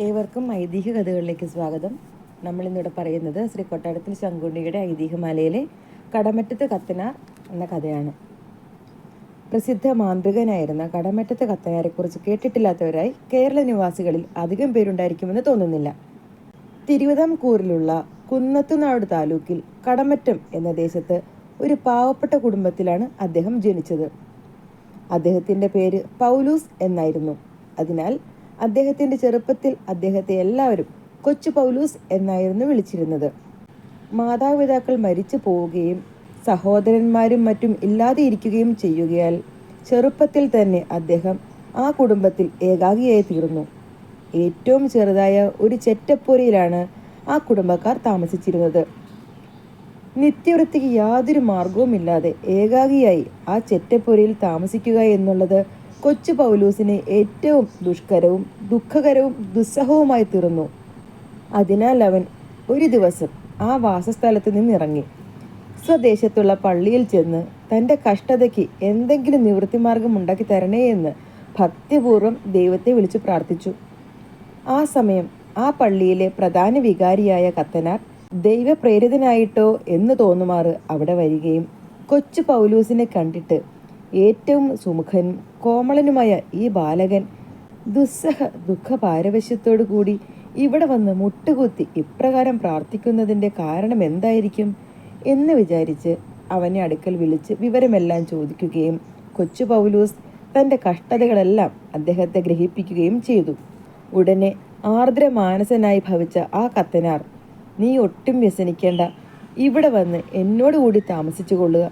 ഏവർക്കും ഐതിഹ്യ കഥകളിലേക്ക് സ്വാഗതം. നമ്മൾ ഇന്നിവിടെ പറയുന്നത് ശ്രീ കൊട്ടാരത്തിൽ ശങ്കുണ്ണിയുടെ ഐതിഹ്യമാലയിലെ കടമറ്റത്ത് കത്തനാർ എന്ന കഥയാണ്. പ്രസിദ്ധ മാന്ത്രികനായിരുന്ന കടമറ്റത്ത് കത്തനാരെക്കുറിച്ച് കേട്ടിട്ടില്ലാത്തവരായി കേരള നിവാസികളിൽ അധികം പേരുണ്ടായിരിക്കുമെന്ന് തോന്നുന്നില്ല. തിരുവിതാംകൂറിലുള്ള കുന്നത്തുനാട് താലൂക്കിൽ കടമറ്റം എന്ന ദേശത്ത് ഒരു പാവപ്പെട്ട കുടുംബത്തിലാണ് അദ്ദേഹം ജനിച്ചത്. അദ്ദേഹത്തിന്റെ പേര് പൗലൂസ് എന്നായിരുന്നു. അതിനാൽ അദ്ദേഹത്തിന്റെ ചെറുപ്പത്തിൽ അദ്ദേഹത്തെ എല്ലാവരും കൊച്ചു പൗലൂസ് എന്നായിരുന്നു വിളിച്ചിരുന്നത്. മാതാപിതാക്കൾ മരിച്ചു പോവുകയും സഹോദരന്മാരും മറ്റും ഇല്ലാതെ ഇരിക്കുകയും ചെയ്യുകയാൽ ചെറുപ്പത്തിൽ തന്നെ അദ്ദേഹം ആ കുടുംബത്തിൽ ഏകാഗിയായി തീർന്നു. ഏറ്റവും ചെറുതായ ഒരു ചെറ്റപ്പുരയിലാണ് ആ കുടുംബക്കാർ താമസിച്ചിരുന്നത്. നിത്യവൃത്തിക്ക് യാതൊരു മാർഗവുമില്ലാതെ ഏകാഗിയായി ആ ചെറ്റപ്പുരയിൽ താമസിക്കുക എന്നുള്ളത് കൊച്ചു പൗലൂസിന് ഏറ്റവും ദുഷ്കരവും ദുഃഖകരവും ദുസ്സഹവുമായി തീർന്നു. അതിനാൽ അവൻ ഒരു ദിവസം ആ വാസസ്ഥലത്ത് നിന്നിറങ്ങി. സ്വദേശത്തുള്ള പള്ളിയിൽ ചെന്ന് തന്റെ കഷ്ടതയ്ക്ക് എന്തെങ്കിലും നിവൃത്തിമാർഗം ഉണ്ടാക്കി തരണേ എന്ന് ഭക്തിപൂർവം ദൈവത്തെ വിളിച്ചു പ്രാർത്ഥിച്ചു. ആ സമയം ആ പള്ളിയിലെ പ്രധാന വികാരിയായ കത്തനാർ ദൈവപ്രേരിതനായിട്ടോ എന്ന് തോന്നുമാറ് അവിടെ വരികയും കൊച്ചു പൗലൂസിനെ കണ്ടിട്ട് ഏറ്റവും സുമുഖനും കോമളനുമായ ഈ ബാലകൻ ദുസ്സഹ ദുഃഖ പാരവശ്യത്തോടു കൂടി ഇവിടെ വന്ന് മുട്ടുകുത്തി ഇപ്രകാരം പ്രാർത്ഥിക്കുന്നതിന്റെ കാരണം എന്തായിരിക്കും എന്ന് വിചാരിച്ച് അവനെ അടുക്കൽ വിളിച്ച് വിവരമെല്ലാം ചോദിക്കുകയും കൊച്ചു പൗലൂസ് തന്റെ കഷ്ടതകളെല്ലാം അദ്ദേഹത്തെ ഗ്രഹിപ്പിക്കുകയും ചെയ്തു. ഉടനെ ആർദ്ര മാനസനായി ഭവിച്ച ആ കത്തനാർ നീ ഒട്ടും വ്യസനിക്കേണ്ട. ഇവിടെ വന്ന് എന്നോടുകൂടി താമസിച്ചു കൊള്ളുക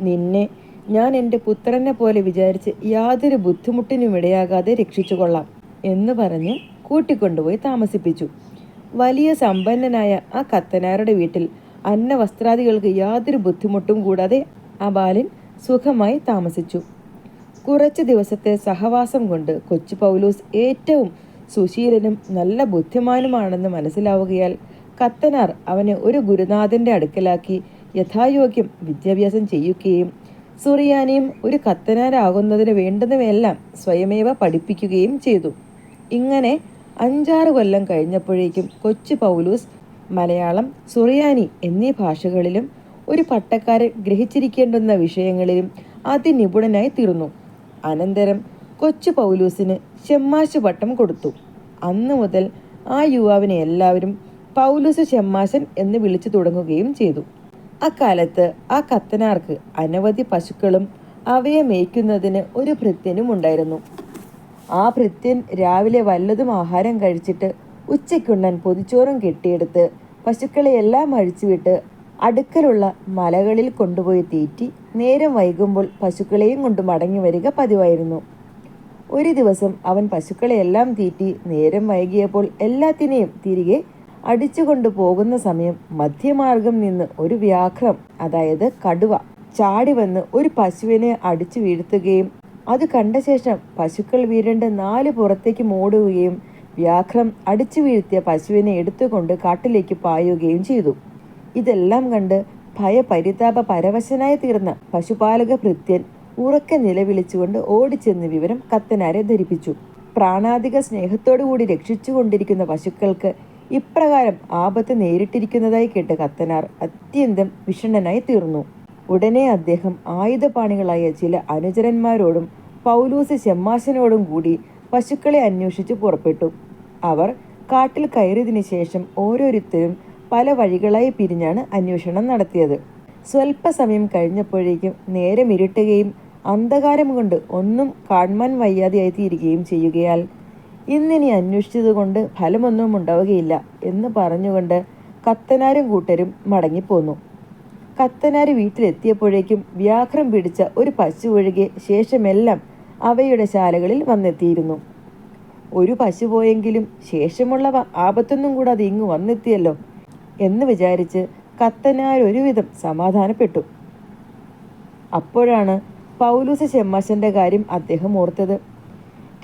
നിന്നെ ഞാൻ എന്റെ പുത്രനെ പോലെ വിചാരിച്ച് യാതൊരു ബുദ്ധിമുട്ടിനും ഇടയാകാതെ രക്ഷിച്ചു കൊള്ളാം എന്ന് പറഞ്ഞ് കൂട്ടിക്കൊണ്ടുപോയി താമസിപ്പിച്ചു. വലിയ സമ്പന്നനായ ആ കത്തനാരുടെ വീട്ടിൽ അന്ന വസ്ത്രാദികൾക്ക് യാതൊരു ബുദ്ധിമുട്ടും കൂടാതെ ആ ബാലൻ സുഖമായി താമസിച്ചു. കുറച്ച് ദിവസത്തെ സഹവാസം കൊണ്ട് കൊച്ചു പൗലൂസ് ഏറ്റവും സുശീലനും നല്ല ബുദ്ധിമാനുമാണെന്ന് മനസ്സിലാവുകയാൽ കത്തനാർ അവനെ ഒരു ഗുരുനാഥന്റെ അടുക്കലാക്കി യഥായോഗ്യം വിദ്യാഭ്യാസം ചെയ്യുകയും സുറിയാനിയും ഒരു കത്തനാരാകുന്നതിന് വേണ്ടുന്നവയെല്ലാം സ്വയമേവ പഠിപ്പിക്കുകയും ചെയ്തു. ഇങ്ങനെ അഞ്ചാറ് കൊല്ലം കഴിഞ്ഞപ്പോഴേക്കും കൊച്ചു പൗലൂസ് മലയാളം സുറിയാനി എന്നീ ഭാഷകളിലും ഒരു പട്ടക്കാരൻ ഗ്രഹിച്ചിരിക്കേണ്ടുന്ന വിഷയങ്ങളിലും അതിനിപുണനായി തീർന്നു. അനന്തരം കൊച്ചു പൗലൂസിന് ഷെമ്മാശ് പട്ടം കൊടുത്തു. അന്നു മുതൽ ആ യുവാവിനെ എല്ലാവരും പൗലൂസ് ചെമ്മാശൻ എന്ന് വിളിച്ചു തുടങ്ങുകയും ചെയ്തു. അക്കാലത്ത് ആ കത്തനാർക്ക് അനവധി പശുക്കളും അവയെ മേയ്ക്കുന്നതിന് ഒരു ഭൃത്യനും ഉണ്ടായിരുന്നു. ആ ഭൃത്യൻ രാവിലെ വല്ലതും ആഹാരം കഴിച്ചിട്ട് ഉച്ചയ്ക്കുണ്ണൻ പൊതിച്ചോറും കെട്ടിയെടുത്ത് പശുക്കളെയെല്ലാം അഴിച്ചുവിട്ട് അടുക്കലുള്ള മലകളിൽ കൊണ്ടുപോയി തീറ്റി നേരം വൈകുമ്പോൾ പശുക്കളെയും കൊണ്ട് മടങ്ങി വരിക പതിവായിരുന്നു. ഒരു ദിവസം അവൻ പശുക്കളെയെല്ലാം തീറ്റി നേരം വൈകിയപ്പോൾ എല്ലാത്തിനെയും തിരികെ അടിച്ചുകൊണ്ട് പോകുന്ന സമയം മധ്യമാർഗം നിന്ന് ഒരു വ്യാഘ്രം അതായത് കടുവ ചാടി വന്ന് ഒരു പശുവിനെ അടിച്ചു വീഴ്ത്തുകയും അത് കണ്ട ശേഷം പശുക്കൾ വീരണ്ട് നാല് പുറത്തേക്ക് മൂടുകയും വ്യാഘ്രം അടിച്ചു വീഴ്ത്തിയ പശുവിനെ എടുത്തുകൊണ്ട് കാട്ടിലേക്ക് പായുകയും ചെയ്തു. ഇതെല്ലാം കണ്ട് ഭയപരിതാപ പരവശനായി തീർന്ന പശുപാലക ഭൃത്യൻ ഉറക്കെ നിലവിളിച്ചുകൊണ്ട് ഓടിച്ചെന്ന് വിവരം കത്തനാരെ ധരിപ്പിച്ചു. പ്രാണാധിക സ്നേഹത്തോടുകൂടി രക്ഷിച്ചുകൊണ്ടിരിക്കുന്ന പശുക്കൾക്ക് ഇപ്രകാരം ആപത്ത് നേരിട്ടിരിക്കുന്നതായി കേട്ട് കത്തനാർ അത്യന്തം വിഷണ്ണനായി തീർന്നു. ഉടനെ അദ്ദേഹം ആയുധപാണികളായ ചില അനുചരന്മാരോടും പൗലൂസ് ചെമ്മാശനോടും കൂടി പശുക്കളെ അന്വേഷിച്ച് പുറപ്പെട്ടു. അവർ കാട്ടിൽ കയറിയതിനു ശേഷം ഓരോരുത്തരും പല വഴികളായി പിരിഞ്ഞാണ് അന്വേഷണം നടത്തിയത്. സ്വല്പസമയം കഴിഞ്ഞപ്പോഴേക്കും നേരം ഇരുട്ടുകയും അന്ധകാരം കൊണ്ട് ഒന്നും കാണുവാൻ വയ്യാതെയായി തീരുകയും ചെയ്യുകയാൽ ഇന്നിനി അന്വേഷിച്ചതുകൊണ്ട് ഫലമൊന്നും ഉണ്ടാവുകയില്ല എന്ന് പറഞ്ഞുകൊണ്ട് കത്തനാരും കൂട്ടരും മടങ്ങിപ്പോന്നു. കത്തനാര് വീട്ടിലെത്തിയപ്പോഴേക്കും വ്യാഘ്രം പിടിച്ച ഒരു പശു ഒഴികെ ശേഷമെല്ലാം അവയുടെ ശാലകളിൽ വന്നെത്തിയിരുന്നു. ഒരു പശു പോയെങ്കിലും ശേഷമുള്ളവ ആപത്തൊന്നും കൂടാതെ ഇങ്ങു വന്നെത്തിയല്ലോ എന്ന് വിചാരിച്ച് കത്തനാർ ഒരുവിധം സമാധാനപ്പെട്ടു. അപ്പോഴാണ് പൗലൂസ് ചെമ്മാശന്റെ കാര്യം അദ്ദേഹം ഓർത്തത്.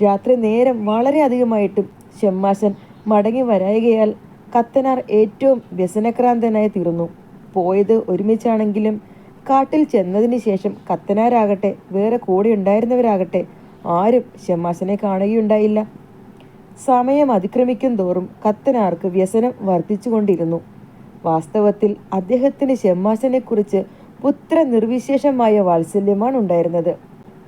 രാത്രി നേരം വളരെ അധികമായിട്ടും ഷെമ്മാശൻ മടങ്ങി വരായികയാൽ കത്തനാർ ഏറ്റവും വ്യസനക്രാന്തനായി തീർന്നു. പോയത് ഒരുമിച്ചാണെങ്കിലും കാട്ടിൽ ചെന്നതിന് ശേഷം കത്തനാരാകട്ടെ വേറെ കൂടെ ഉണ്ടായിരുന്നവരാകട്ടെ ആരും ഷെമ്മാശനെ കാണുകയുണ്ടായില്ല. സമയം അതിക്രമിക്കും തോറും കത്തനാർക്ക് വ്യസനം വർദ്ധിച്ചുകൊണ്ടിരുന്നു. വാസ്തവത്തിൽ അദ്ദേഹത്തിന് ഷെമ്മാശനെക്കുറിച്ച് പുത്ര നിർവിശേഷമായ വാത്സല്യമാണ് ഉണ്ടായിരുന്നത്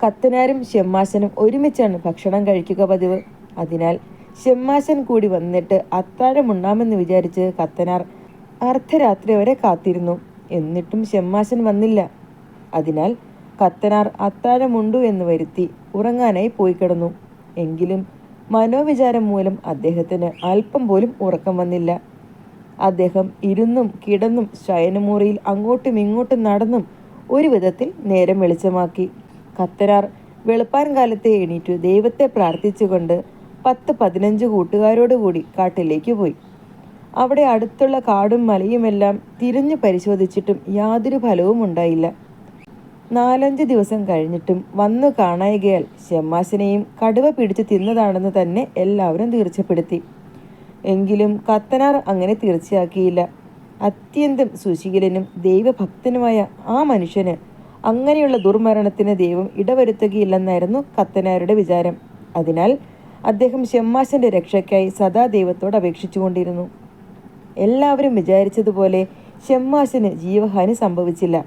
കത്തനാരും ഷെമ്മാശനും ഒരുമിച്ചാണ് ഭക്ഷണം കഴിക്കുക പതിവ്. അതിനാൽ ഷെമ്മാശൻ കൂടി വന്നിട്ട് അത്താഴം ഉണ്ണാമെന്ന് വിചാരിച്ച് കത്തനാർ അർദ്ധരാത്രി വരെ കാത്തിരുന്നു. എന്നിട്ടും ഷെമ്മാശൻ വന്നില്ല. അതിനാൽ കത്തനാർ അത്താഴമുണ്ടു എന്ന് വരുത്തി ഉറങ്ങാനായി പോയി കിടന്നു. എങ്കിലും മനോവിചാരം മൂലം അദ്ദേഹത്തിന് അല്പം പോലും ഉറക്കം വന്നില്ല. അദ്ദേഹം ഇരുന്നും കിടന്നും ശയനമുറിയിൽ അങ്ങോട്ടും ഇങ്ങോട്ടും നടന്നും ഒരു വിധത്തിൽ നേരം വെളിച്ചമാക്കി. കത്തനാർ വെളുപ്പാൻ കാലത്തെ എണീറ്റു ദൈവത്തെ പ്രാർത്ഥിച്ചുകൊണ്ട് പത്ത് പതിനഞ്ച് കൂട്ടുകാരോടുകൂടി കാട്ടിലേക്ക് പോയി. അവിടെ അടുത്തുള്ള കാടും മലയുമെല്ലാം തിരിഞ്ഞു പരിശോധിച്ചിട്ടും യാതൊരു ഫലവും ഉണ്ടായില്ല. നാലഞ്ച് ദിവസം കഴിഞ്ഞിട്ടും വന്നു കാണായികയാൽ ഷെമ്മാശനെയും കടുവ പിടിച്ച് തിന്നതാണെന്ന് തന്നെ എല്ലാവരും തീർച്ചപ്പെടുത്തി. എങ്കിലും കത്തനാർ അങ്ങനെ തീർച്ചയാക്കിയില്ല. അത്യന്തം സുശീലനും ദൈവഭക്തനുമായ ആ മനുഷ്യന് അങ്ങനെയുള്ള ദുർമരണത്തിന് ദൈവം ഇടവരുത്തുകയില്ലെന്നായിരുന്നു കത്തനാരുടെ വിചാരം. അതിനാൽ അദ്ദേഹം ഷെമ്മാശന്റെ രക്ഷയ്ക്കായി സദാ ദൈവത്തോട് അപേക്ഷിച്ചുകൊണ്ടിരുന്നു. എല്ലാവരും വിചാരിച്ചതുപോലെ ഷെമ്മാശന് ജീവഹാനി സംഭവിച്ചില്ല.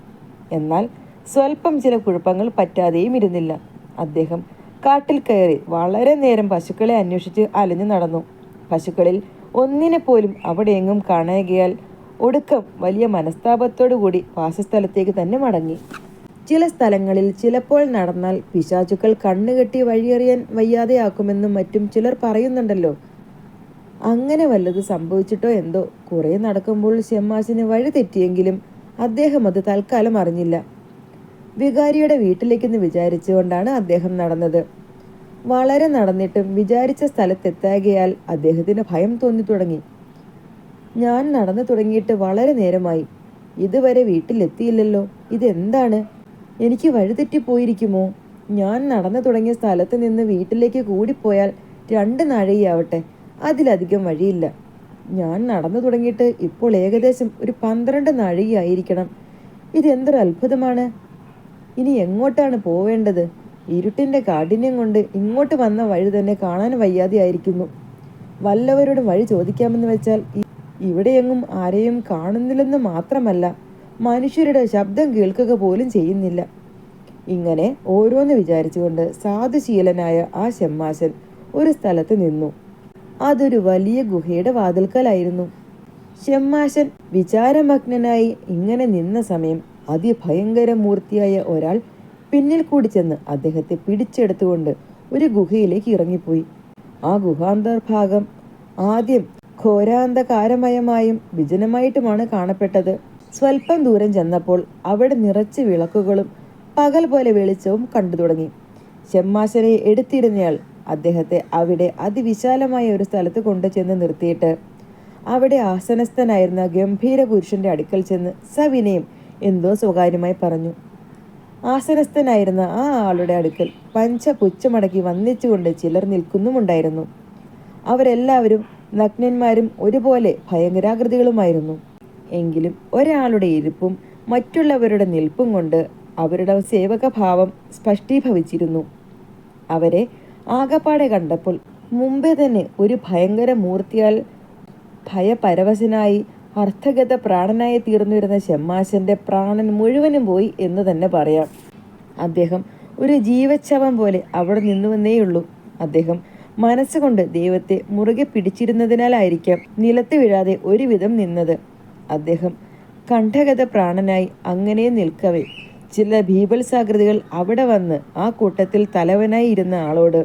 എന്നാൽ സ്വല്പം ചില കുഴപ്പങ്ങൾ പറ്റാതെയും ഇരുന്നില്ല. അദ്ദേഹം കാട്ടിൽ കയറി വളരെ നേരം പശുക്കളെ അന്വേഷിച്ച് അലഞ്ഞു നടന്നു. പശുക്കളിൽ ഒന്നിനെ പോലും അവിടെയെങ്ങും കാണുകയാൽ ഒടുക്കം വലിയ മനസ്താപത്തോടു കൂടി വാസസ്ഥലത്തേക്ക് തന്നെ മടങ്ങി. ചില സ്ഥലങ്ങളിൽ ചിലപ്പോൾ നടന്നാൽ പിശാചുക്കൾ കണ്ണുകെട്ടി വഴിയറിയാൻ വയ്യാതെയാക്കുമെന്നും മറ്റും ചിലർ പറയുന്നുണ്ടല്ലോ. അങ്ങനെ വല്ലത് സംഭവിച്ചിട്ടോ എന്തോ? കുറെ നടക്കുമ്പോൾ ഷെമ്മാസിന് വഴി തെറ്റിയെങ്കിലും അദ്ദേഹം അത് തൽക്കാലം അറിഞ്ഞില്ല. വികാരിയുടെ വീട്ടിലേക്കെന്ന് വിചാരിച്ചുകൊണ്ടാണ് അദ്ദേഹം നടന്നത്. വളരെ നടന്നിട്ടും വിചാരിച്ച സ്ഥലത്തെത്താകയാൽ അദ്ദേഹത്തിന് ഭയം തോന്നി തുടങ്ങി. ഞാൻ നടന്നു തുടങ്ങിയിട്ട് വളരെ നേരമായി. ഇതുവരെ വീട്ടിലെത്തിയില്ലല്ലോ. ഇതെന്താണ്? എനിക്ക് വഴിതെറ്റിപ്പോയിരിക്കുമോ ഞാൻ നടന്നു തുടങ്ങിയ സ്ഥലത്ത് നിന്ന് വീട്ടിലേക്ക് കൂടിപ്പോയാൽ രണ്ട് നാഴികയാവട്ടെ അതിലധികം വഴിയില്ല. ഞാൻ നടന്നു തുടങ്ങിയിട്ട് ഇപ്പോൾ ഏകദേശം ഒരു പന്ത്രണ്ട് നാഴികയായിരിക്കണം. ഇതെന്തൊരു അത്ഭുതമാണ്. ഇനി എങ്ങോട്ടാണ് പോവേണ്ടത്? ഇരുട്ടിന്റെ കാഠിന്യം കൊണ്ട് ഇങ്ങോട്ട് വന്ന വഴി തന്നെ കാണാൻ വയ്യാതെയായിരിക്കുന്നു വല്ലവരോട് വഴി ചോദിക്കാമെന്ന് വെച്ചാൽ ഇവിടെയെങ്ങും ആരെയും കാണുന്നില്ലെന്ന് മാത്രമല്ല മനുഷ്യരുടെ ശബ്ദം കേൾക്കുക പോലും ചെയ്യുന്നില്ല. ഇങ്ങനെ ഓരോന്ന് വിചാരിച്ചുകൊണ്ട് സാധുശീലനായ ആ ഷമ്മാശൻ ഒരു സ്ഥലത്ത് നിന്നു. അതൊരു വലിയ ഗുഹയുടെ വാതിൽക്കലായിരുന്നു. ഷമ്മാശൻ വിചാരമഗ്നനായി ഇങ്ങനെ നിന്ന സമയം അതിഭയങ്കര മൂർത്തിയായ ഒരാൾ പിന്നിൽ കൂടി ചെന്ന് അദ്ദേഹത്തെ പിടിച്ചെടുത്തുകൊണ്ട് ഒരു ഗുഹയിലേക്ക് ഇറങ്ങിപ്പോയി. ആ ഗുഹാന്തർഭാഗം ആദ്യം ഘോരാന്തകാരമയമായും വിജനമായിട്ടുമാണ് കാണപ്പെട്ടത്. സ്വൽപ്പം ദൂരം ചെന്നപ്പോൾ അവിടെ നിറച്ച് വിളക്കുകളും പകൽ പോലെ വെളിച്ചവും കണ്ടു തുടങ്ങി. ചെമ്മാശനെ എടുത്തിരുന്നയാൾ അദ്ദേഹത്തെ അവിടെ അതിവിശാലമായ ഒരു സ്ഥലത്ത് കൊണ്ടുചെന്ന് നിർത്തിയിട്ട് അവിടെ ആസനസ്ഥനായിരുന്ന ഗംഭീര പുരുഷന്റെ അടുക്കൽ ചെന്ന് സവിനയം എന്തോ സ്വകാര്യമായി പറഞ്ഞു. ആസനസ്ഥനായിരുന്ന ആ ആളുടെ അടുക്കൽ പഞ്ച പുച്ഛമടക്കി വന്നിച്ചുകൊണ്ട് ചിലർ നിൽക്കുന്നുമുണ്ടായിരുന്നു. അവരെല്ലാവരും നഗ്നന്മാരും ഒരുപോലെ ഭയങ്കരാകൃതികളുമായിരുന്നു. എങ്കിലും ഒരാളുടെ ഇരിപ്പും മറ്റുള്ളവരുടെ നിൽപ്പും കൊണ്ട് അവരുടെ സേവകഭാവം സ്പഷ്ടീഭവിച്ചിരുന്നു. അവരെ ആകപ്പാടെ കണ്ടപ്പോൾ മുമ്പേ തന്നെ ഒരു ഭയങ്കര മൂർത്തിയാൽ ഭയപരവശനായി അർത്ഥഗത പ്രാണനായി തീർന്നിരുന്ന ഷെമ്മാശന്റെ പ്രാണൻ മുഴുവനും പോയി എന്ന് തന്നെ പറയാം. അദ്ദേഹം ഒരു ജീവച്ഛവം പോലെ അവിടെ നിന്നുവെന്നേയുള്ളൂ. അദ്ദേഹം മനസ്സുകൊണ്ട് ദൈവത്തെ മുറുകെ പിടിച്ചിരുന്നതിനാലായിരിക്കാം നിലത്ത് വീഴാതെ ഒരുവിധം നിന്നത്. അദ്ദേഹം കണ്ഠഗത പ്രാണനായി അങ്ങനെ നിൽക്കവേ. ചില ഭീപത്സാകൃതികൾ അവിടെ വന്ന് ആ കൂട്ടത്തിൽ തലവനായി ഇരുന്ന ആളോട്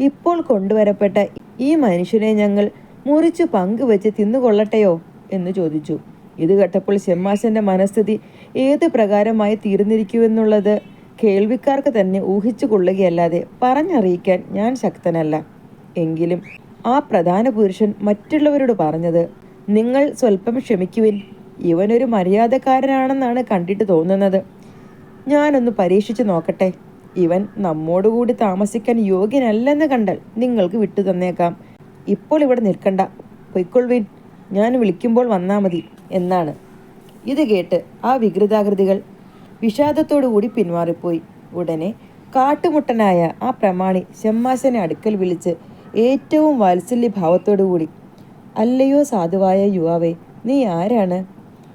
ഇപ്പോൾ കൊണ്ടുവരപ്പെട്ട ഈ മനുഷ്യനെ ഞങ്ങൾ മുറിച്ചു പങ്കുവെച്ച് തിന്നുകൊള്ളട്ടെയോ? എന്ന് ചോദിച്ചു. ഇത് കേട്ടപ്പോൾ ഷെമ്മാശന്റെ മനസ്ഥിതി ഏത് പ്രകാരമായി തീർന്നിരിക്കുമെന്നുള്ളത് കേൾവിക്കാർക്ക് തന്നെ ഊഹിച്ചു കൊള്ളുകയല്ലാതെ പറഞ്ഞറിയിക്കാൻ ഞാൻ ശക്തനല്ല. എങ്കിലും ആ പ്രധാന പുരുഷൻ മറ്റുള്ളവരോട് പറഞ്ഞത് നിങ്ങൾ സ്വല്പം ക്ഷമിക്കുവിൻ. ഇവനൊരു മര്യാദക്കാരനാണെന്നാണ് കണ്ടിട്ട് തോന്നുന്നത്. ഞാനൊന്ന് പരീക്ഷിച്ചു നോക്കട്ടെ. ഇവൻ നമ്മോടുകൂടി താമസിക്കാൻ യോഗ്യനല്ലെന്ന് കണ്ടാൽ നിങ്ങൾക്ക് വിട്ടു തന്നേക്കാം. ഇപ്പോൾ ഇവിടെ നിൽക്കണ്ട. പൊയ്ക്കൊള്ളുവിൻ. ഞാൻ വിളിക്കുമ്പോൾ വന്നാൽ മതി എന്നാണ്. ഇത് കേട്ട് ആ വികൃതാകൃതികൾ വിഷാദത്തോടുകൂടി പിന്മാറിപ്പോയി ഉടനെ കാട്ടുമുട്ടനായ ആ പ്രമാണി ഷമ്മാശനെ അടുക്കൽ വിളിച്ച് ഏറ്റവും വാത്സല്യഭാവത്തോടുകൂടി അല്ലയോ സാധുവായ യുവാവേ നീ ആരാണ്?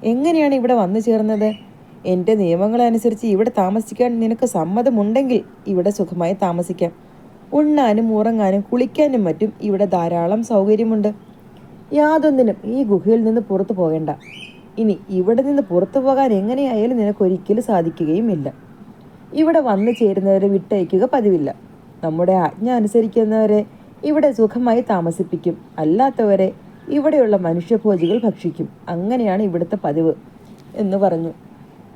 എങ്ങനെയാണ് ഇവിടെ വന്നു ചേർന്നത്? എന്റെ നിയമങ്ങളനുസരിച്ച് ഇവിടെ താമസിക്കാൻ നിനക്ക് സമ്മതമുണ്ടെങ്കിൽ ഇവിടെ സുഖമായി താമസിക്കാം. ഉണ്ണാനും ഉറങ്ങാനും കുളിക്കാനും മറ്റും ഇവിടെ ധാരാളം സൗകര്യമുണ്ട്. യാതൊന്നിനും ഈ ഗുഹയിൽ നിന്ന് പുറത്തു പോകേണ്ട. ഇനി ഇവിടെ നിന്ന് പുറത്തു പോകാൻ എങ്ങനെയായാലും നിനക്കൊരിക്കലും സാധിക്കുകയുമില്ല. ഇവിടെ വന്നു ചേരുന്നവരെ വിട്ടയക്കുക പതിവില്ല. നമ്മുടെ ആജ്ഞ അനുസരിക്കുന്നവരെ ഇവിടെ സുഖമായി താമസിപ്പിക്കും. അല്ലാത്തവരെ ഇവിടെയുള്ള മനുഷ്യഭോജികൾ ഭക്ഷിക്കും. അങ്ങനെയാണ് ഇവിടുത്തെ പതിവ് എന്ന് പറഞ്ഞു.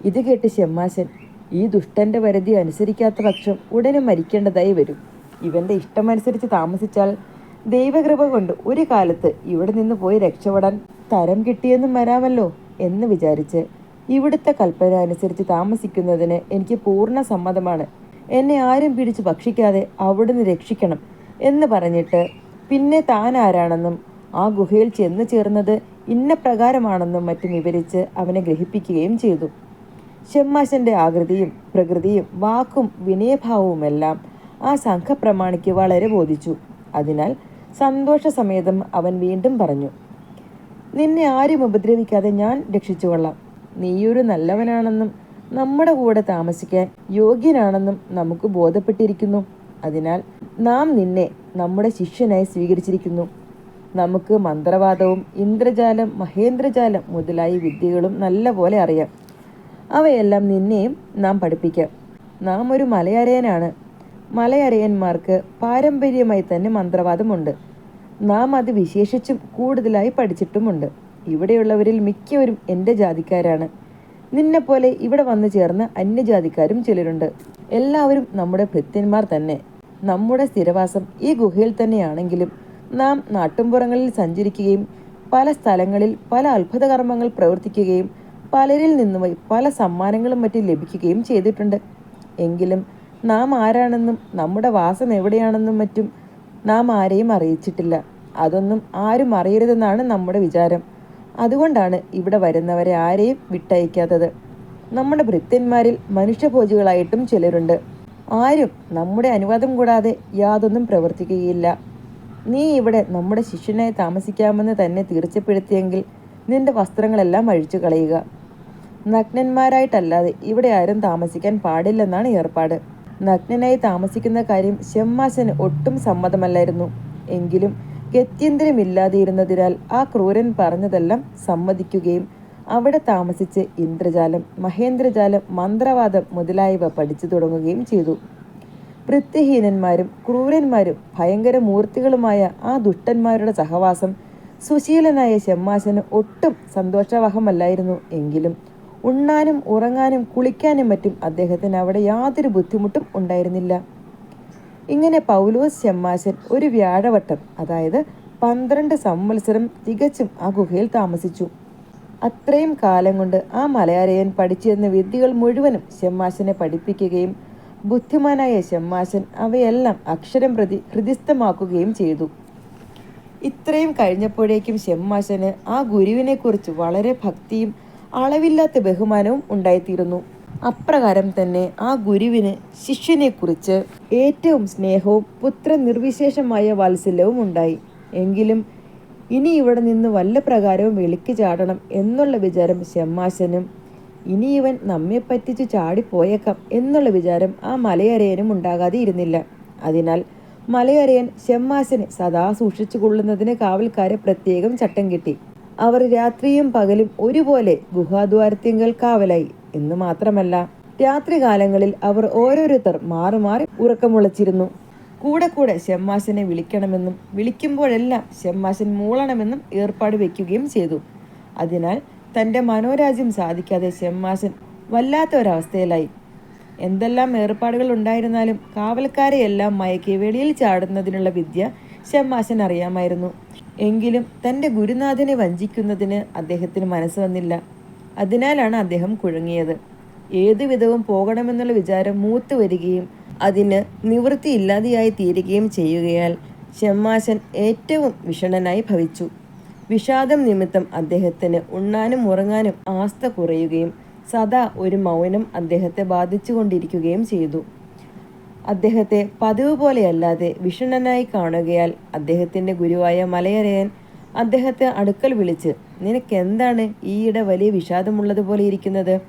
ഇത് കേട്ട് ഷെമ്മാശൻ ഈ ദുഷ്ടന്റെ പരിധി അനുസരിക്കാത്ത പക്ഷം ഉടനെ മരിക്കേണ്ടതായി വരും. ഇവന്റെ ഇഷ്ടമനുസരിച്ച് താമസിച്ചാൽ ദൈവകൃപ കൊണ്ട് ഒരു കാലത്ത് ഇവിടെ നിന്ന് പോയി രക്ഷപ്പെടാൻ തരം കിട്ടിയെന്നും വരാമല്ലോ? എന്ന് വിചാരിച്ച് ഇവിടുത്തെ കൽപ്പന അനുസരിച്ച് താമസിക്കുന്നതിന് എനിക്ക് പൂർണ സമ്മതമാണ്. എന്നെ ആരും പിടിച്ച് ഭക്ഷിക്കാതെ അവിടുന്ന് രക്ഷിക്കണം എന്ന് പറഞ്ഞിട്ട് പിന്നെ താൻ ആരാണെന്നും ആ ഗുഹയിൽ ചെന്നു ചേർന്നത് ഇന്ന പ്രകാരമാണെന്നും മറ്റും വിവരിച്ച് അവനെ ഗ്രഹിപ്പിക്കുകയും ചെയ്തു. ഷെമ്മാശന്റെ ആകൃതിയും പ്രകൃതിയും വാക്കും വിനയഭാവവുമെല്ലാം ആ സംഘപ്രമാണിക്ക് വളരെ ബോധിച്ചു. അതിനാൽ സന്തോഷസമേതം അവൻ വീണ്ടും പറഞ്ഞു നിന്നെ ആരും ഉപദ്രവിക്കാതെ ഞാൻ രക്ഷിച്ചുകൊള്ളാം. നീയൊരു നല്ലവനാണെന്നും നമ്മുടെ കൂടെ താമസിക്കാൻ യോഗ്യനാണെന്നും നമുക്ക് ബോധപ്പെട്ടിരിക്കുന്നു. അതിനാൽ നാം നിന്നെ നമ്മുടെ ശിഷ്യനായി സ്വീകരിച്ചിരിക്കുന്നു. നമുക്ക് മന്ത്രവാദവും ഇന്ദ്രജാലം മഹേന്ദ്രജാലം മുതലായ വിദ്യകളും നല്ലപോലെ അറിയാം. അവയെല്ലാം നിന്നെയും നാം പഠിപ്പിക്കാം. നാം ഒരു മലയരയനാണ്. മലയരയന്മാർക്ക് പാരമ്പര്യമായി തന്നെ മന്ത്രവാദമുണ്ട്. നാം അത് വിശേഷിച്ചും കൂടുതലായി പഠിച്ചിട്ടുമുണ്ട്. ഇവിടെയുള്ളവരിൽ മിക്കവരും എന്റെ ജാതിക്കാരാണ്. നിന്നെപ്പോലെ ഇവിടെ വന്നു ചേർന്ന അന്യജാതിക്കാരും ചിലരുണ്ട്. എല്ലാവരും നമ്മുടെ ഭൃത്യന്മാർ തന്നെ. നമ്മുടെ സ്ഥിരവാസം ഈ ഗുഹയിൽ തന്നെയാണെങ്കിലും നാം നാട്ടുംപുറങ്ങളിൽ സഞ്ചരിക്കുകയും പല സ്ഥലങ്ങളിൽ പല അത്ഭുതകർമ്മങ്ങൾ പ്രവർത്തിക്കുകയും പലരിൽ നിന്നുമായി പല സമ്മാനങ്ങളും മറ്റും ലഭിക്കുകയും ചെയ്തിട്ടുണ്ട്. എങ്കിലും നാം ആരാണെന്നും നമ്മുടെ വാസം എവിടെയാണെന്നും മറ്റും നാം ആരെയും അറിയിച്ചിട്ടില്ല. അതൊന്നും ആരും അറിയരുതെന്നാണ് നമ്മുടെ വിചാരം. അതുകൊണ്ടാണ് ഇവിടെ വരുന്നവരെ ആരെയും വിട്ടയക്കാത്തത്. നമ്മുടെ ഭൃത്യന്മാരിൽ മനുഷ്യഭോജികളായിട്ടും ചിലരുണ്ട്. ആരും നമ്മുടെ അനുവാദം കൂടാതെ യാതൊന്നും പ്രവർത്തിക്കുകയില്ല. നീ ഇവിടെ നമ്മുടെ ശിഷ്യനായി താമസിക്കാമെന്ന് തന്നെ തീർച്ചപ്പെടുത്തിയെങ്കിൽ നിന്റെ വസ്ത്രങ്ങളെല്ലാം അഴിച്ചു കളയുക. നഗ്നന്മാരായിട്ടല്ലാതെ ഇവിടെ ആരും താമസിക്കാൻ പാടില്ലെന്നാണ് ഏർപ്പാട്. നഗ്നനായി താമസിക്കുന്ന കാര്യം ഷെമ്മാശന് ഒട്ടും സമ്മതമല്ലായിരുന്നു. എങ്കിലും ഗത്യന്തരമില്ലാതിരുന്നതിനാൽ ആ ക്രൂരൻ പറഞ്ഞതെല്ലാം സമ്മതിക്കുകയും അവിടെ താമസിച്ച് ഇന്ദ്രജാലം മഹേന്ദ്രജാലം മന്ത്രവാദം മുതലായവ പഠിച്ചു തുടങ്ങുകയും ചെയ്തു. വൃത്തിഹീനന്മാരും ക്രൂരന്മാരും ഭയങ്കര മൂർത്തികളുമായ ആ ദുഷ്ടന്മാരുടെ സഹവാസം സുശീലനായ ഷെമ്മാശന് ഒട്ടും സന്തോഷവഹമല്ലായിരുന്നു എങ്കിലും ഉണ്ണാനും ഉറങ്ങാനും കുളിക്കാനും മറ്റും അദ്ദേഹത്തിന് അവിടെ യാതൊരു ബുദ്ധിമുട്ടും ഉണ്ടായിരുന്നില്ല. ഇങ്ങനെ പൗലോസ് ഷെമ്മാശൻ ഒരു വ്യാഴവട്ടം അതായത് പന്ത്രണ്ട് സംവത്സരം തികച്ചും ആ ഗുഹയിൽ താമസിച്ചു. അത്രയും കാലം കൊണ്ട് ആ മലയാളയൻ പഠിച്ചിരുന്ന വിദ്യകൾ മുഴുവനും ഷെമ്മാശനെ പഠിപ്പിക്കുകയും ബുദ്ധിമാനായ ശമ്മാശൻ അവയെല്ലാം അക്ഷരം പ്രതി ഹൃദിസ്ഥമാക്കുകയും ചെയ്തു. ഇത്രയും കഴിഞ്ഞപ്പോഴേക്കും ഷെമ്മാശന് ആ ഗുരുവിനെക്കുറിച്ച് വളരെ ഭക്തിയും അളവില്ലാത്ത ബഹുമാനവും ഉണ്ടായിത്തീരുന്നു. അപ്രകാരം തന്നെ ആ ഗുരുവിന് ശിഷ്യനെക്കുറിച്ച് ഏറ്റവും സ്നേഹവും പുത്ര നിർവിശേഷമായ വാത്സല്യവും ഉണ്ടായി. എങ്കിലും ഇനി ഇവിടെ നിന്ന് വല്ല പ്രകാരവും വെളിക്ക് ചാടണം എന്നുള്ള വിചാരം ഷെമ്മാശനും ഇനി ഇവൻ നമ്മെ പറ്റിച്ച് ചാടിപ്പോയേക്കാം എന്നുള്ള വിചാരം ആ മലയരയനും ഉണ്ടാകാതെ ഇരുന്നില്ല. അതിനാൽ മലയരയൻ ഷെമ്മാശനെ സദാ സൂക്ഷിച്ചു കൊള്ളുന്നതിന് കാവൽക്കാരെ പ്രത്യേകം ചട്ടം കിട്ടി. അവർ രാത്രിയും പകലും ഒരുപോലെ ഗുഹാദ്വാരത്തിങ്കൽ കാവലായി എന്ന് മാത്രമല്ല രാത്രികാലങ്ങളിൽ അവർ ഓരോരുത്തർ മാറി മാറി ഉറക്കമുളച്ചിരുന്നു കൂടെ കൂടെ ഷെമ്മാശനെ വിളിക്കണമെന്നും വിളിക്കുമ്പോഴെല്ലാം ഷെമ്മാശൻ മൂളണമെന്നും ഏർപ്പാട് വയ്ക്കുകയും ചെയ്തു. അതിനാൽ തന്റെ മനോരാജ്യം സാധിക്കാതെ ഷെമ്മാശൻ വല്ലാത്ത ഒരവസ്ഥയിലായി. എന്തെല്ലാം ഏർപ്പാടുകൾ ഉണ്ടായിരുന്നാലും കാവൽക്കാരെ എല്ലാം മയക്കി വെളിയിൽ ചാടുന്നതിനുള്ള വിദ്യ ഷെമ്മാശൻ അറിയാമായിരുന്നു. എങ്കിലും തന്റെ ഗുരുനാഥനെ വഞ്ചിക്കുന്നതിന് അദ്ദേഹത്തിന് മനസ്സ് വന്നില്ല. അതിനാലാണ് അദ്ദേഹം കുഴങ്ങിയത്. ഏതു വിധവും പോകണമെന്നുള്ള വിചാരം മൂത്തു വരികയും അതിന് നിവൃത്തിയില്ലാതെയായി തീരുകയും ചെയ്യുകയാൽ ഷെമ്മാശൻ ഏറ്റവും വിഷണനായി ഭവിച്ചു. വിഷാദം നിമിത്തം അദ്ദേഹത്തിന് ഉണ്ണാനും ഉറങ്ങാനും ആസ്ഥ കുറയുകയും സദാ ഒരു മൗനം അദ്ദേഹത്തെ ബാധിച്ചുകൊണ്ടിരിക്കുകയും ചെയ്തു. അദ്ദേഹത്തെ പതിവ് പോലെയല്ലാതെ വിഷണ്ണനായി കാണുകയാൽ അദ്ദേഹത്തിന്റെ ഗുരുവായ മലയരയൻ അദ്ദേഹത്തെ അടുക്കൽ വിളിച്ച് നിനക്കെന്താണ് ഈയിടെ വലിയ വിഷാദമുള്ളതുപോലെ ഇരിക്കുന്നത്?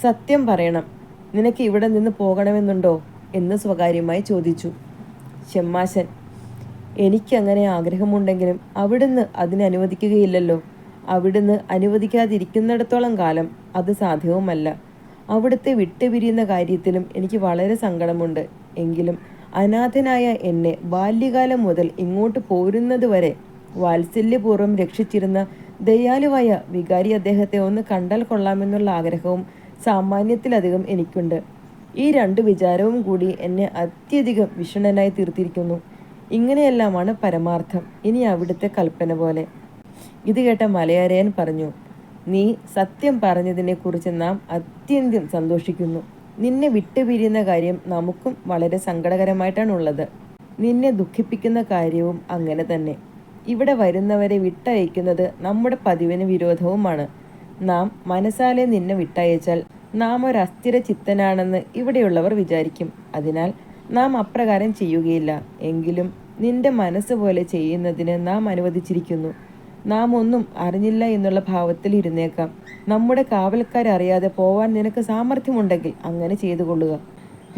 സത്യം പറയണം. നിനക്ക് ഇവിടെ നിന്ന് പോകണമെന്നുണ്ടോ? എന്ന് സ്വകാര്യമായി ചോദിച്ചു. ഷെമ്മാശൻ എനിക്കങ്ങനെ ആഗ്രഹമുണ്ടെങ്കിലും അവിടുന്ന് അതിനെ അനുവദിക്കുകയില്ലല്ലോ. അവിടുന്ന് അനുവദിക്കാതിരിക്കുന്നിടത്തോളം കാലം അത് സാധ്യവുമല്ല. അവിടുത്തെ വിട്ടുപിരിയുന്ന കാര്യത്തിലും എനിക്ക് വളരെ സങ്കടമുണ്ട്. എങ്കിലും അനാഥനായ എന്നെ ബാല്യകാലം മുതൽ ഇങ്ങോട്ട് പോരുന്നതുവരെ വാത്സല്യപൂർവം രക്ഷിച്ചിരുന്ന ദയാലുവായ വികാരി അദ്ദേഹത്തെ ഒന്ന് കണ്ടാൽ കൊള്ളാമെന്നുള്ള ആഗ്രഹവും സാമാന്യത്തിലധികം എനിക്കുണ്ട്. ഈ രണ്ട് വിചാരവും കൂടി എന്നെ അത്യധികം വിഷണനായി തീർത്തിരിക്കുന്നു. ഇങ്ങനെയെല്ലാമാണ് പരമാർത്ഥം. ഇനി അവിടുത്തെ കൽപ്പന പോലെ. ഇത് കേട്ട മലയാരയൻ പറഞ്ഞു നീ സത്യം പറഞ്ഞതിനെക്കുറിച്ച് നാം അത്യന്തം സന്തോഷിക്കുന്നു. നിന്നെ വിട്ടുപിരിയുന്ന കാര്യം നമുക്കും വളരെ സങ്കടകരമായിട്ടാണ് ഉള്ളത് നിന്നെ ദുഃഖിപ്പിക്കുന്ന കാര്യവും അങ്ങനെ തന്നെ. ഇവിടെ വരുന്നവരെ വിട്ടയക്കുന്നത് നമ്മുടെ പതിവിന് വിരോധവുമാണ്. നാം മനസ്സാലെ നിന്നെ വിട്ടയച്ചാൽ നാം ഒരു അസ്ഥിര ചിത്തനാണെന്ന് ഇവിടെയുള്ളവർ വിചാരിക്കും. അതിനാൽ നാം അപ്രകാരം ചെയ്യുകയില്ല. എങ്കിലും നിന്റെ മനസ്സ് പോലെ ചെയ്യുന്നതിന് നാം അനുവദിച്ചിരിക്കുന്നു. നാം ഒന്നും അറിഞ്ഞില്ല എന്നുള്ള ഭാവത്തിൽ ഇരുന്നേക്കാം. നമ്മുടെ കാവൽക്കാരറിയാതെ പോവാൻ നിനക്ക് സാമർഥ്യമുണ്ടെങ്കിൽ അങ്ങനെ ചെയ്തു കൊള്ളുക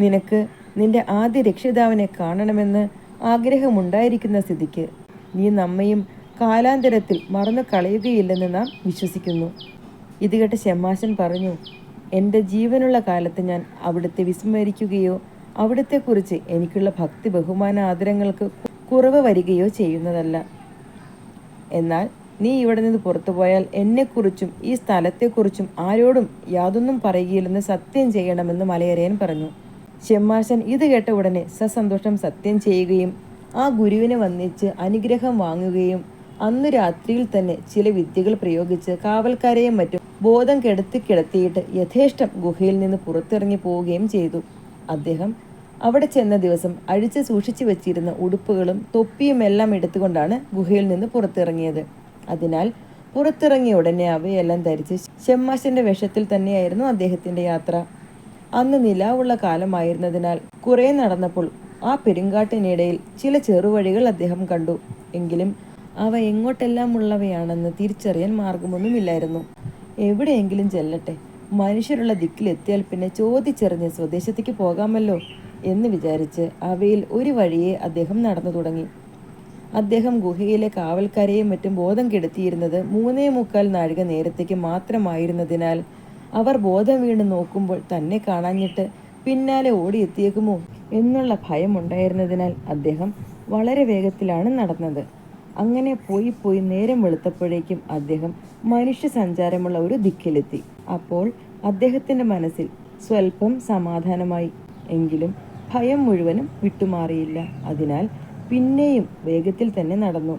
നിനക്ക് നിന്റെ ആദ്യ രക്ഷിതാവിനെ കാണണമെന്ന് ആഗ്രഹമുണ്ടായിരിക്കുന്ന സ്ഥിതിക്ക് നീ നമ്മയും കാലാന്തരത്തിൽ മറന്നു കളയുകയില്ലെന്ന് നാം വിശ്വസിക്കുന്നു. ഇത് കേട്ട് ശമാശൻ പറഞ്ഞു എന്റെ ജീവനുള്ള കാലത്ത് ഞാൻ അവിടുത്തെ വിസ്മരിക്കുകയോ അവിടുത്തെക്കുറിച്ച് എനിക്കുള്ള ഭക്തി ബഹുമാന ആദരങ്ങൾക്ക് കുറവ് വരികയോ ചെയ്യുന്നതല്ല. എന്നാൽ നീ ഇവിടെ നിന്ന് പുറത്തു പോയാൽ എന്നെക്കുറിച്ചും ഈ സ്ഥലത്തെക്കുറിച്ചും ആരോടും യാതൊന്നും പറയുകയില്ലെന്ന് സത്യം ചെയ്യണമെന്ന് മലയരയൻ പറഞ്ഞു. ചെമ്മാശൻ ഇത് കേട്ട ഉടനെ സസന്തോഷം സത്യം ചെയ്യുകയും ആ ഗുരുവിനെ വന്നിച്ച് അനുഗ്രഹം വാങ്ങുകയും അന്ന് രാത്രിയിൽ തന്നെ ചില വിദ്യകൾ പ്രയോഗിച്ച് കാവൽക്കാരെയും മറ്റും ബോധം കെടുത്തി കിടത്തിയിട്ട് യഥേഷ്ടം ഗുഹയിൽ നിന്ന് പുറത്തിറങ്ങി പോവുകയും ചെയ്തു. അദ്ദേഹം അവിടെ ചെന്ന ദിവസം അഴിച്ച് സൂക്ഷിച്ചു വെച്ചിരുന്ന ഉടുപ്പുകളും തൊപ്പിയും എല്ലാം എടുത്തുകൊണ്ടാണ് ഗുഹയിൽ നിന്ന് പുറത്തിറങ്ങിയത്. അതിനാൽ പുറത്തിറങ്ങിയ ഉടനെ അവയെല്ലാം ധരിച്ച് ഷെമ്മാശന്റെ വേഷത്തിൽ തന്നെയായിരുന്നു അദ്ദേഹത്തിന്റെ യാത്ര. അന്ന് നിലാവുള്ള കാലമായിരുന്നതിനാൽ കുറെ നടന്നപ്പോൾ ആ പെരുങ്കാട്ടിനിടയിൽ ചില ചെറുവഴികൾ അദ്ദേഹം കണ്ടു. എങ്കിലും അവ എങ്ങോട്ടെല്ലാം ഉള്ളവയാണെന്ന് തിരിച്ചറിയാൻ മാർഗമൊന്നുമില്ലായിരുന്നു. എവിടെയെങ്കിലും ചെല്ലട്ടെ മനുഷ്യരുള്ള ദിക്കിലെത്തിയാൽ പിന്നെ ചോദിച്ചെറിഞ്ഞ് സ്വദേശത്തേക്ക് പോകാമല്ലോ. എന്ന് വിചാരിച്ച് അവയിൽ ഒരു വഴിയെ അദ്ദേഹം നടന്നു തുടങ്ങി. അദ്ദേഹം ഗുഹയിലെ കാവൽക്കാരെയും മറ്റും ബോധം കെടുത്തിയിരുന്നത് മൂന്നേ മുക്കാൽ നാഴിക നേരത്തേക്ക് മാത്രമായിരുന്നതിനാൽ അവർ ബോധം വീണ് നോക്കുമ്പോൾ തന്നെ കാണാഞ്ഞിട്ട് പിന്നാലെ ഓടിയെത്തിയേക്കുമോ എന്നുള്ള ഭയം ഉണ്ടായിരുന്നതിനാൽ അദ്ദേഹം വളരെ വേഗത്തിലാണ് നടന്നത്. അങ്ങനെ പോയി പോയി നേരം വെളുത്തപ്പോഴേക്കും അദ്ദേഹം മനുഷ്യ സഞ്ചാരമുള്ള ഒരു ദിക്കിലെത്തി. അപ്പോൾ അദ്ദേഹത്തിന്റെ മനസ്സിൽ സ്വൽപ്പം സമാധാനമായി. എങ്കിലും ഭയം മുഴുവനും വിട്ടുമാറിയില്ല. അതിനാൽ പിന്നെയും വേഗത്തിൽ തന്നെ നടന്നു.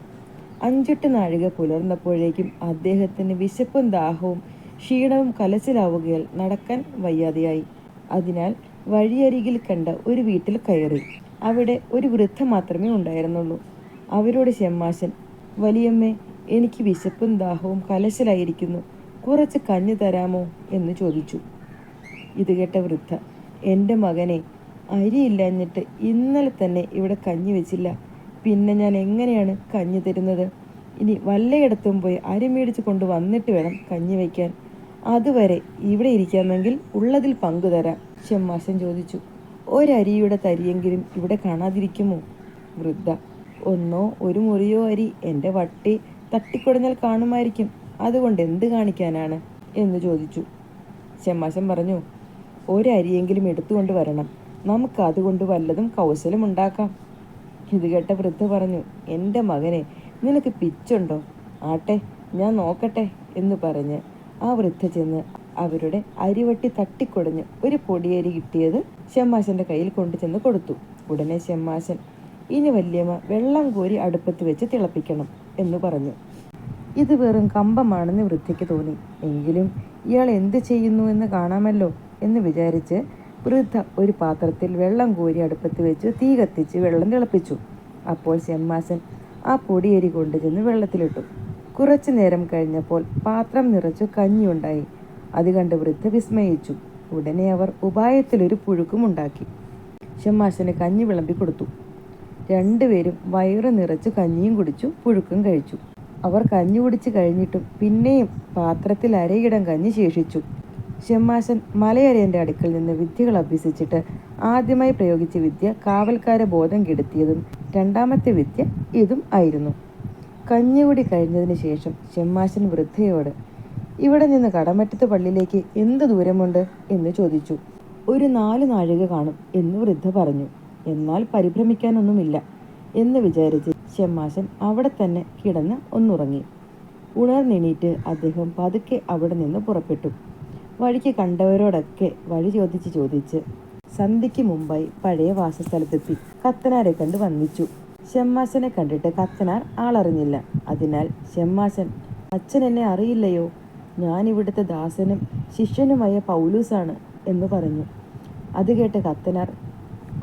അഞ്ചെട്ട് നാഴിക പുലർന്നപ്പോഴേക്കും അദ്ദേഹത്തിന് വിശപ്പും ദാഹവും ക്ഷീണവും കലച്ചിലാവുകയാൽ നടക്കാൻ വയ്യാതെയായി. അതിനാൽ വഴിയരികിൽ കണ്ട ഒരു വീട്ടിൽ കയറി. അവിടെ ഒരു വൃദ്ധ മാത്രമേ ഉണ്ടായിരുന്നുള്ളൂ. അവരോട് ചെമ്മാശൻ വലിയമ്മേ എനിക്ക് വിശപ്പും ദാഹവും കലശലായിരിക്കുന്നു. കുറച്ച് കഞ്ഞി തരാമോ? എന്ന് ചോദിച്ചു. ഇത് കേട്ട വൃദ്ധ എന്റെ മകനെ അരിയില്ലാഞ്ഞിട്ട് ഇന്നലെ തന്നെ ഇവിടെ കഞ്ഞി വെച്ചില്ല. പിന്നെ ഞാൻ എങ്ങനെയാണ് കഞ്ഞി തരുന്നത്? ഇനി വല്ലയിടത്തും പോയി അരി മേടിച്ച് കൊണ്ട് വന്നിട്ട് വേണം കഞ്ഞി വയ്ക്കാൻ അതുവരെ ഇവിടെ ഇരിക്കാമെങ്കിൽ ഉള്ളതിൽ പങ്കുതരാം ഷെമ്മാശൻ ചോദിച്ചു. ഒരരിയുടെ തരിയെങ്കിലും ഇവിടെ കാണാതിരിക്കുമോ? വൃദ്ധ ഒന്നോ ഒരു മുറിയോ അരി എന്റെ വട്ടി തട്ടിക്കൊടഞ്ഞാൽ കാണുമായിരിക്കും. അതുകൊണ്ട് എന്ത് കാണിക്കാനാണ്? എന്ന് ചോദിച്ചു. ഷെമ്മാശൻ പറഞ്ഞു ഒരരിയെങ്കിലും എടുത്തുകൊണ്ട് വരണം. നമുക്ക് അതുകൊണ്ട് വല്ലതും കൗശലം ഉണ്ടാക്കാം ഇത് കേട്ട വൃദ്ധ പറഞ്ഞു എന്റെ മകനെ നിനക്ക് പിച്ചുണ്ടോ? ആട്ടെ ഞാൻ നോക്കട്ടെ എന്ന് പറഞ്ഞ് ആ വൃദ്ധ ചെന്ന് അവരുടെ അരിവട്ടി തട്ടിക്കൊടഞ്ഞ് ഒരു പൊടിയരി കിട്ടിയത് ഷെമ്മാശന്റെ കയ്യിൽ കൊണ്ടുചെന്ന് കൊടുത്തു. ഉടനെ ഷെമ്മാശൻ ഇനി വല്യമ്മ വെള്ളം കോരി അടുപ്പത്ത് വെച്ച് തിളപ്പിക്കണം എന്ന് പറഞ്ഞു. ഇത് വെറും കമ്പമാണെന്ന് വൃദ്ധയ്ക്ക് തോന്നി. എങ്കിലും ഇയാൾ എന്ത് ചെയ്യുന്നു എന്ന് കാണാമല്ലോ എന്ന് വിചാരിച്ച് വൃദ്ധ ഒരു പാത്രത്തിൽ വെള്ളം കോരി അടുപ്പത്ത് വെച്ച് തീ കത്തിച്ച് വെള്ളം തിളപ്പിച്ചു. അപ്പോൾ ചെമ്മാസൻ ആ പൊടിയരി കൊണ്ടുചെന്ന് വെള്ളത്തിലിട്ടു. കുറച്ചു നേരം കഴിഞ്ഞപ്പോൾ പാത്രം നിറച്ചു കഞ്ഞിയുണ്ടായി. അത് കണ്ട് വൃദ്ധ വിസ്മയിച്ചു. ഉടനെ അവർ ഉപായത്തിലൊരു പുഴുക്കും ഉണ്ടാക്കി. ഷമ്മാശന് കഞ്ഞി വിളമ്പി കൊടുത്തു. രണ്ടുപേരും വയറ് നിറച്ച് കഞ്ഞിയും കുടിച്ചു പുഴുക്കും കഴിച്ചു. അവർ കഞ്ഞി കുടിച്ച് കഴിഞ്ഞിട്ടും പിന്നെയും പാത്രത്തിൽ അരയിടം കഞ്ഞി ശേഷിച്ചു. ഷമ്മാശൻ മലയരയന്റെ അടുക്കൽ നിന്ന് വിദ്യകൾ അഭ്യസിച്ചിട്ട് ആദ്യമായി പ്രയോഗിച്ച വിദ്യ കാവൽക്കാരെ ബോധം കെടുത്തിയതും രണ്ടാമത്തെ വിദ്യ ഇതും ആയിരുന്നു. കഞ്ഞുകൂടി കഴിഞ്ഞതിന് ശേഷം ഷമ്മാശൻ വൃദ്ധയോട് ഇവിടെ നിന്ന് കടമറ്റത്ത് പള്ളിയിലേക്ക് എന്ത് ദൂരമുണ്ട്? എന്ന് ചോദിച്ചു. ഒരു നാല് നാഴിക കാണും എന്ന് വൃദ്ധ പറഞ്ഞു. എന്നാൽ പരിഭ്രമിക്കാനൊന്നുമില്ല എന്ന് വിചാരിച്ച് ഷമ്മാശൻ അവിടെ തന്നെ കിടന്ന് ഒന്നുറങ്ങി. ഉണർന്നെണീറ്റ് അദ്ദേഹം പതുക്കെ അവിടെ നിന്ന് പുറപ്പെട്ടു. വഴിക്ക് കണ്ടവരോടൊക്കെ വഴി ചോദിച്ച് ചോദിച്ച് സന്ധ്യയ്ക്ക് മുമ്പായി പഴയ വാസസ്ഥലത്തെത്തി. കത്തനാരെ കണ്ട് വന്നിച്ചു ഷെമ്മാശനെ കണ്ടിട്ട് കത്തനാർ ആളറിഞ്ഞില്ല. അതിനാൽ ഷെമ്മാശൻ അച്ഛൻ എന്നെ അറിയില്ലയോ? ഞാൻ ഇവിടുത്തെ ദാസനും ശിഷ്യനുമായ പൗലൂസാണ് എന്ന് പറഞ്ഞു. അത് കേട്ട് കത്തനാർ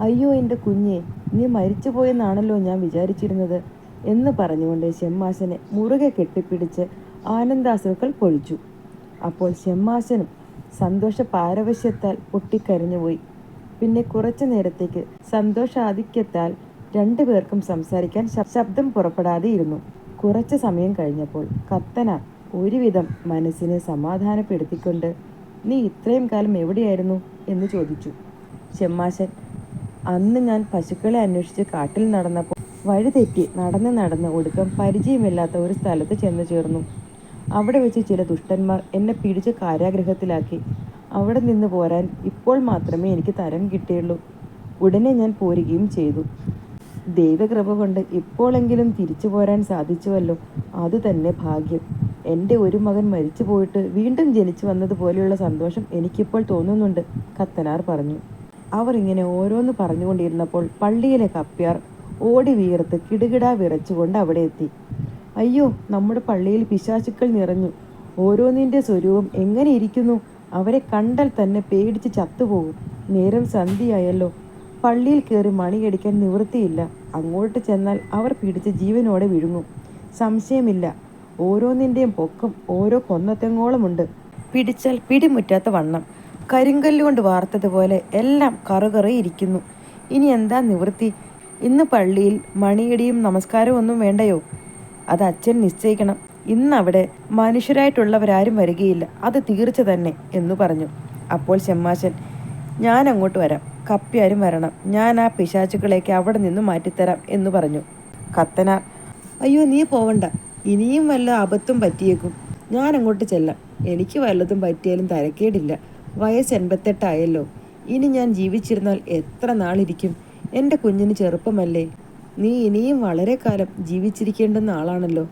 അയ്യോ എന്റെ കുഞ്ഞെ നീ മരിച്ചു പോയെന്നാണല്ലോ ഞാൻ വിചാരിച്ചിരുന്നത് എന്ന് പറഞ്ഞുകൊണ്ട് ഷെമ്മാശനെ മുറുകെ കെട്ടിപ്പിടിച്ച് ആനന്ദാശ്രുക്കൾ പൊഴിച്ചു അപ്പോൾ ഷെമ്മാശനും സന്തോഷ പാരവശ്യത്താൽ പൊട്ടിക്കരഞ്ഞുപോയി. പിന്നെ കുറച്ചു നേരത്തേക്ക് സന്തോഷാധിക്യത്താൽ രണ്ടുപേർക്കും സംസാരിക്കാൻ ശബ്ദം പുറപ്പെടാതെ ഇരുന്നു കുറച്ചു സമയം കഴിഞ്ഞപ്പോൾ കത്തന ഒരുവിധം മനസ്സിനെ സമാധാനപ്പെടുത്തിക്കൊണ്ട് നീ ഇത്രയും കാലം എവിടെയായിരുന്നു? എന്ന് ചോദിച്ചു. ചെമ്മാശൻ അന്ന് ഞാൻ പശുക്കളെ അന്വേഷിച്ച് കാട്ടിൽ നടന്നപ്പോൾ വഴിതെറ്റി നടന്ന് നടന്ന് ഒടുക്കം പരിചയമില്ലാത്ത ഒരു സ്ഥലത്ത് ചെന്നു ചേർന്നു. അവിടെ വെച്ച് ചില ദുഷ്ടന്മാർ എന്നെ പിടിച്ച് കാരാഗ്രഹത്തിലാക്കി. അവിടെ നിന്ന് പോരാൻ ഇപ്പോൾ മാത്രമേ എനിക്ക് തരം കിട്ടിയുള്ളൂ. ഉടനെ ഞാൻ പോരുകയും ചെയ്തു. ദൈവകൃപ കൊണ്ട് ഇപ്പോഴെങ്കിലും തിരിച്ചു പോരാൻ സാധിച്ചുവല്ലോ. അതുതന്നെ ഭാഗ്യം. എന്റെ ഒരു മകൻ മരിച്ചു പോയിട്ട് വീണ്ടും ജനിച്ചു വന്നതുപോലെയുള്ള സന്തോഷം എനിക്കിപ്പോൾ തോന്നുന്നുണ്ട് കത്തനാർ പറഞ്ഞു. അവർ ഇങ്ങനെ ഓരോന്ന് പറഞ്ഞുകൊണ്ടിരുന്നപ്പോൾ പള്ളിയിലെ കപ്പ്യാർ ഓടി വീർത്ത് കിടുകിടാ വിറച്ചുകൊണ്ട് അവിടെ എത്തി. അയ്യോ നമ്മുടെ പള്ളിയിൽ പിശാചുക്കൾ നിറഞ്ഞു. ഓരോന്നിന്റെ സ്വരൂപം എങ്ങനെ ഇരിക്കുന്നു? അവരെ കണ്ടാൽ തന്നെ പേടിച്ച് ചത്തുപോകും. നേരം സന്ധിയായല്ലോ പള്ളിയിൽ കയറി മണിയടിക്കാൻ നിവൃത്തിയില്ല. അങ്ങോട്ട് ചെന്നാൽ അവർ പിടിച്ച് ജീവനോടെ വിഴുങ്ങും. സംശയമില്ല. ഓരോന്നിന്റെയും പൊക്കം ഓരോ കൊന്നത്തെങ്ങോളമുണ്ട്. പിടിച്ചാൽ പിടിമുറ്റാത്ത വണ്ണം. കരിങ്കല്ലുകൊണ്ട് വാർത്തതുപോലെ എല്ലാം കറുകറയിരിക്കുന്നു ഇനി എന്താ നിവൃത്തി? ഇന്ന് പള്ളിയിൽ മണിയടിയും നമസ്കാരമൊന്നും വേണ്ടയോ? അത് അച്ഛൻ നിശ്ചയിക്കണം. ഇന്ന് അവിടെ മനുഷ്യരായിട്ടുള്ളവരാരും വരികയില്ല. അത് തീർച്ച തന്നെ എന്നു പറഞ്ഞു. അപ്പോൾ ചെമ്മാശൻ ഞാൻ അങ്ങോട്ട് വരാം. കപ്പ്യാരും വരണം. ഞാൻ ആ പിശാചുക്കളേക്ക് അവിടെ നിന്ന് മാറ്റിത്തരാം എന്ന് പറഞ്ഞു. കത്തനാർ അയ്യോ നീ പോവണ്ട. ഇനിയും വല്ല അബദ്ധം പറ്റിയേക്കും. ഞാൻ അങ്ങോട്ട് ചെല്ലാം. എനിക്ക് വല്ലതും പറ്റിയാലും തരക്കേടില്ല. വയസ്സ് എൺപത്തെട്ടായല്ലോ ഇനി ഞാൻ ജീവിച്ചിരുന്നാൽ എത്ര നാളിരിക്കും? എന്റെ കുഞ്ഞിന് ചെറുപ്പമല്ലേ? നീ ഇനിയും വളരെ കാലം ജീവിച്ചിരിക്കേണ്ടുന്ന ആളാണല്ലോ.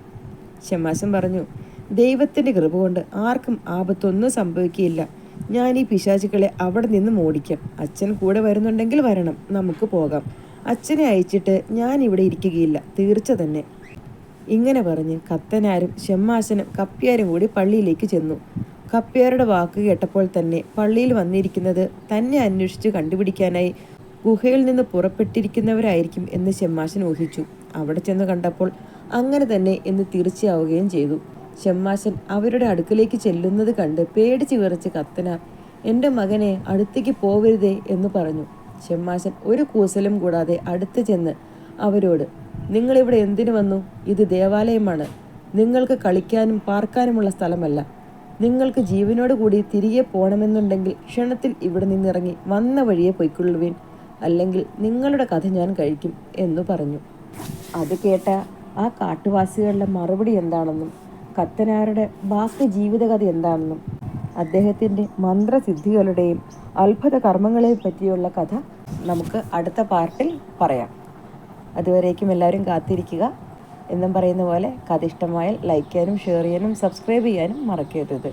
ഷമാശൻ പറഞ്ഞു. ദൈവത്തിന്റെ കൃപ കൊണ്ട് ആർക്കും ആപത്തൊന്നും സംഭവിക്കുകയില്ല. ഞാൻ ഈ പിശാചുക്കളെ അവിടെ നിന്ന് ഓടിക്കാം അച്ഛൻ കൂടെ വരുന്നുണ്ടെങ്കിൽ വരണം. നമുക്ക് പോകാം. അച്ഛനെ അയച്ചിട്ട് ഞാൻ ഇവിടെ ഇരിക്കുകയില്ല. തീർച്ച തന്നെ. ഇങ്ങനെ പറഞ്ഞ് കത്തനാരും ഷെമ്മാശനും കപ്പ്യാരും കൂടി പള്ളിയിലേക്ക് ചെന്നു. കപ്പ്യാരുടെ വാക്ക് കേട്ടപ്പോൾ തന്നെ പള്ളിയിൽ വന്നിരിക്കുന്നത് തന്നെ അന്വേഷിച്ച് കണ്ടുപിടിക്കാനായി ഗുഹയിൽ നിന്ന് പുറപ്പെട്ടിരിക്കുന്നവരായിരിക്കും എന്ന് ഷെമ്മാശൻ ഊഹിച്ചു. അവിടെ ചെന്ന് കണ്ടപ്പോൾ അങ്ങനെ തന്നെ എന്ന് തീർച്ചയാവുകയും ചെയ്തു. ഷെമ്മാശൻ അവരുടെ അടുക്കലേക്ക് ചെല്ലുന്നത് കണ്ട് പേടിച്ച് വിറച്ച് കത്തന എന്റെ മകനെ അടുത്തേക്ക് പോവരുതേ എന്ന് പറഞ്ഞു. ഷെമ്മാശൻ ഒരു കൂസലും കൂടാതെ അടുത്ത് ചെന്ന് അവരോട് നിങ്ങളിവിടെ എന്തിനു വന്നു? ഇത് ദേവാലയമാണ്. നിങ്ങൾക്ക് കളിക്കാനും പാർക്കാനുമുള്ള സ്ഥലമല്ല. നിങ്ങൾക്ക് ജീവനോട് കൂടി തിരികെ പോകണമെന്നുണ്ടെങ്കിൽ ക്ഷണത്തിൽ ഇവിടെ നിന്നിറങ്ങി വന്ന വഴിയെ പൊയ്ക്കൊള്ളുവിൻ. അല്ലെങ്കിൽ നിങ്ങളുടെ കഥ ഞാൻ കഴിക്കും എന്നു പറഞ്ഞു. അത് കേട്ട ആ കാട്ടുവാസികളുടെ മറുപടി എന്താണെന്നും കത്തനാരുടെ ബാക്കി ജീവിതകഥ എന്താണെന്നും അദ്ദേഹത്തിന്റെ മന്ത്രസിദ്ധികളുടെയും അത്ഭുത കർമ്മങ്ങളെയും പറ്റിയുള്ള കഥ നമുക്ക് അടുത്ത പാർട്ടിൽ പറയാം. അതുവരേക്കും എല്ലാവരും കാത്തിരിക്കുക. എന്നും പറയുന്ന പോലെ കഥ ഇഷ്ടമായാൽ ലൈക്ക് ചെയ്യാനും ഷെയർ ചെയ്യാനും സബ്സ്ക്രൈബ് ചെയ്യാനും മറക്കരുത്.